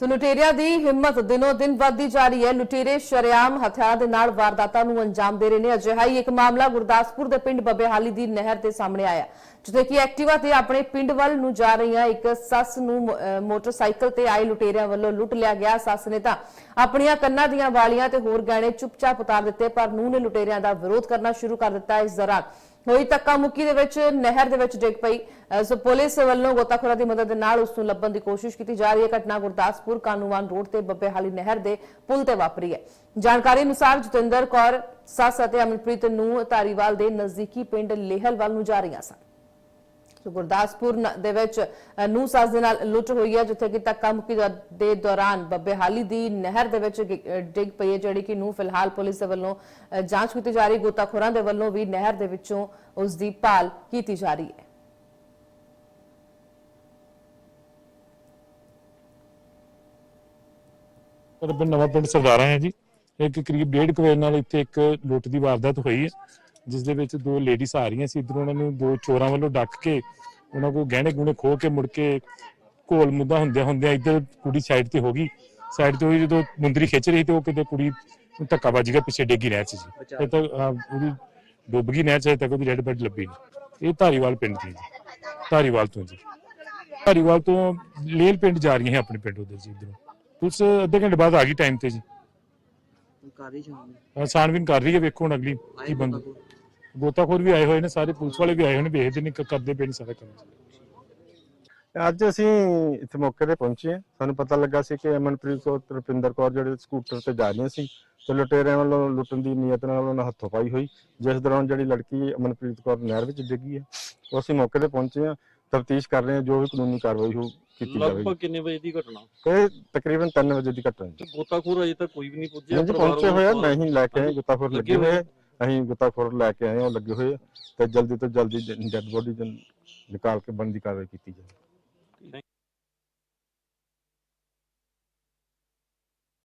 ਸੋ ਲੁਟੇਰਿਆਂ ਦੀ ਹਿੰਮਤ ਦਿਨੋ ਦਿਨ ਵੱਧਦੀ ਜਾ ਰਹੀ ਹੈ। ਲੁਟੇਰੇ ਸ਼ਰੇਆਮ ਹਥਿਆਰਾਂ ਦੇ ਨਾਲ ਵਾਰਦਾਤਾਂ ਨੂੰ ਅੰਜਾਮ ਦੇ ਰਹੇ ਨੇ। ਅਜਿਹਾ ਹੀ ਇੱਕ ਮਾਮਲਾ ਗੁਰਦਾਸਪੁਰ ਦੇ ਪਿੰਡ ਬੱਬੇਹਾਲੀ ਦੀ ਨਹਿਰ ਤੇ ਸਾਹਮਣੇ ਆਇਆ ਜਿੱਥੇ ਕਿ ਐਕਟਿਵਾ ਤੇ ਆਪਣੇ ਪਿੰਡ ਵੱਲ ਨੂੰ ਜਾ ਰਹੀਆਂ ਇੱਕ ਸੱਸ ਨੂੰ ਮੋਟਰਸਾਈਕਲ ਤੇ ਆਏ ਲੁਟੇਰਿਆਂ ਵੱਲੋਂ ਲੁੱਟ ਲਿਆ ਗਿਆ। ਸੱਸ ਨੇ ਤਾਂ ਆਪਣੀਆਂ ਕੰਨਾਂ ਦੀਆਂ ਵਾਲੀਆਂ ਤੇ ਹੋਰ ਗਹਿਣੇ ਚੁੱਪਚਾਪ ਉਤਾਰ ਦਿੱਤੇ, ਪਰ ਨੂੰਹ ਨੇ ਲੁਟੇਰਿਆਂ ਦਾ ਵਿਰੋਧ ਕਰਨਾ ਸ਼ੁਰੂ ਕਰ ਦਿੱਤਾ। ਇਸ ਦੌਰਾਨ ਹੋਈ ਧੱਕਾ ਮੁੱਕੀ ਦੇ ਵਿੱਚ, ਨਹਿਰ ਦੇ ਵਿੱਚ ਡਿੱਗ ਪਈ। ਸੋ ਪੁਲਿਸ ਵੱਲੋਂ ਗੋਤਾਖੋਰਾਂ ਦੀ ਮਦਦ ਨਾਲ ਉਸ ਨੂੰ ਲੱਭਣ ਦੀ ਕੋਸ਼ਿਸ਼ ਕੀਤੀ ਜਾ ਰਹੀ ਹੈ। ਘਟਨਾ ਗੁਰਦਾਸਪੁਰ ਕਾਨੂੰਵਾਨ ਰੋਡ ਤੇ ਬੱਬੇਹਾਲੀ ਨਹਿਰ ਦੇ ਪੁਲ ਤੇ ਵਾਪਰੀ ਹੈ। ਜਾਣਕਾਰੀ ਅਨੁਸਾਰ ਜਤਿੰਦਰ ਕੌਰ, ਸੱਸ ਅਤੇ ਅਮਨਪ੍ਰੀਤ ਨੂੰ ਧਾਰੀਵਾਲ ਦੇ ਨਜ਼ਦੀਕੀ ਪਿੰਡ ਲੇਹਲਵਾਲ ਨੂੰ ਜਾ ਰਹੀਆਂ ਸਨ। ਗੁਰਦਾਸਪੁਰ ਦੇ ਵਿੱਚ ਅ, ਨੂੰਹ ਦੇ ਨਾਲ ਲੁੱਟ ਹੋਈ ਹੈ ਜਿੱਥੇ ਕਿ ਧੱਕਾ ਮੁੱਕੀ ਦੇ ਦੌਰਾਨ ਬੱਬੇਹਾਲੀ ਦੀ ਨਹਿਰ ਦੇ ਵਿੱਚ ਡਿੱਗ ਪਈ ਹੈ ਜਿਹੜੀ ਕਿ ਨੂੰ ਫਿਲਹਾਲ ਪੁਲਿਸ ਦੇ ਵੱਲੋਂ ਜਾਂਚ ਕੀਤੀ ਜਾ ਰਹੀ ਗੋਤਾਖੋਰਾਂ ਦੇ ਵੱਲੋਂ ਵੀ ਨਹਿਰ ਦੇ ਵਿੱਚੋਂ ਉਸ ਦੀ ਭਾਲ ਕੀਤੀ ਜਾ ਰਹੀ ਹੈ। ਪਿੰਡ ਨਵਾਂ ਪਿੰਡ ਸਰਦਾਰਾ ਹੈ ਜੀ। ਇੱਕ ਕਰੀਬ ਡੇਢ ਕੁ ਵਜੇ ਨਾਲ ਇੱਥੇ ਇੱਕ ਲੁੱਟ ਦੀ ਵਾਰਦਾਤ ਹੋਈ ਹੈ। ਜਿਸ ਦੇ ਵਿੱਚ ਦੋ ਲੇਡੀਜ਼ ਆ ਰਹੀਆਂ ਸੀ ਇਧਰੋਂ ਉਹਨਾਂ ਨੂੰ ਦੋ ਚੋਰਾਂ ਵੱਲੋਂ ਡੱਕ ਕੇ ਉਹਨਾਂ ਕੋਲ ਗਹਿਣੇ ਗੁਣੇ ਖੋਹ ਕੇ ਮੁੜ ਕੇ ਘੋਲ ਮੁੱਦਾ ਹੁੰਦਿਆਂ ਹੁੰਦਿਆਂ ਇੱਧਰ ਕੁੜੀ ਸਾਈਡ ਤੇ ਹੋ ਗਈ। ਸਾਈਡ ਤੇ ਹੋਈ ਜਦੋਂ ਮੁੰਦਰੀ ਖਿੱਚ ਰਹੀ ਤੇ ਉਹ ਕਿਤੇ ਕੁੜੀ ਨੂੰ ਧੱਕਾ ਵੱਜ ਗਿਆ ਪਿੱਛੇ ਡੇਗੀ ਨਹਿਰ 'ਚ ਜੀ। ਇਹ ਤਾਂ ਅਹ, ਉਹਦੀ ਡੁੱਬ ਗਈ ਨਹਿਰ 'ਚ ਹਜੇ ਤੱਕ ਉਹਦੀ ਰੈੱਡ ਬੈਡ ਲੱਭੀ ਨਹੀਂ। ਇਹ ਧਾਰੀਵਾਲ ਪਿੰਡ ਦੀ ਜੀ। ਧਾਰੀਵਾਲ ਤੋਂ ਜੀ। ਧਾਰੀਵਾਲ ਤੋਂ ਲੇਲ ਪਿੰਡ ਜਾ ਰਹੀਆਂ ਹੈ ਆਪਣੇ ਪਿੰਡ ਉਧਰ ਜੀ ਇਧਰੋਂ। ਪੁਲਿਸ ਅੱਧੇ ਘੰਟੇ ਬਾਅਦ ਆ ਗਈ ਟਾਈਮ ਤੇ ਜੀ। ਕਾਰੀ ਸ਼ਾਮ ਅਹ ਛਾਣਬੀਨ ਕਰ ਰਹੀ ਹੈ ਵੇਖੋ ਹੁਣ ਅਗਲੀ ਕੀ ਬੰਦ ਗੋਤਾਖੋਰ ਵੀ ਆਏ ਹੋਏ ਨੇ ਸਾਰੇ ਪੁਲਿਸ ਵਾਲੇ ਵੀ ਆਏ ਹੋਏ ਨੇ ਵੇਖਦੇ ਨੇ ਕ- ਕਰਦੇ ਪਏ ਨੇ ਸਾਰਾ ਕੰਮ। ਅੱਜ ਅਸੀਂ ਇੱਥੇ ਮੌਕੇ ਤੇ ਪਹੁੰਚੇ ਹਾਂ। ਸਾਨੂੰ ਪਤਾ ਲੱਗਾ ਸੀ ਕਿ ਅਮਨਪ੍ਰੀਤ ਕੌਰ ਤੇ ਰੁਪਿੰਦਰ ਕੌਰ ਜਿਹੜੇ ਸਕੂਟਰ ਤੇ ਜਾ ਰਹੀਆਂ ਸੀ ਤੇ ਲੁਟੇਰਿਆਂ ਵੱਲੋਂ ਲੁੱਟਣ ਦੀ ਨੀਅਤ ਨਾਲ ਉਹਨਾਂ ਨਾਲ ਹੱਥੋਂ ਪਾਈ ਹੋਈ। ਜਿਸ ਦੌਰਾਨ ਜਿਹੜੀ ਲੜਕੀ ਅਮਨਪ੍ਰੀਤ ਕੌਰ ਨਹਿਰ ਵਿੱਚ ਡਿੱਗੀ ਹੈ ਉਹ ਅਸੀਂ ਮੌਕੇ ਤੇ ਪਹੁੰਚੇ ਹਾਂ। ਤਫਤੀਸ਼ ਕਰ ਰਹੇ ਹਾਂ ਜੋ ਵੀ ਕਾਨੂੰਨੀ ਕਾਰਵਾਈ ਹੋ ਕੀਤੀ ਜਾਵੇਗੀ। ਲਗਭਗ ਕਿੰਨੇ ਵਜੇ ਦੀ ਘਟਨਾ? ਇਹ ਤਕਰੀਬਨ 3 ਵਜੇ ਦੀ ਘਟਨਾ ਹੈ। ਤੇ ਗੋਤਾਖੋਰ ਅਜੇ ਤੱਕ ਕੋਈ ਵੀ ਨਹੀਂ ਪੁੱਜਿਆ ਪਹੁੰਚੇ ਹੋਏ ਆ ਮੈਂ ਹੀ ਲੈ ਕੇ ਆਏ ਗੁੱਤਾਖੋਰ ਲੱਗੇ ਲੱਗੇ ਹੋਏ। ਅਸੀਂ ਗੁੱਤਾਖੋਰ ਲੈ ਕੇ ਆਏ ਹਾਂ, ਉਹ ਲੱਗੇ ਹੋਏ ਆ ਤੇ ਜਲਦੀ ਤੋਂ ਜਲਦੀ ਡੈੱਡ ਬੋਡੀ ਨਿਕਾਲ ਕੇ ਬਣਦੀ ਕਾਰਵਾਈ ਕੀਤੀ ਜਾਵੇ।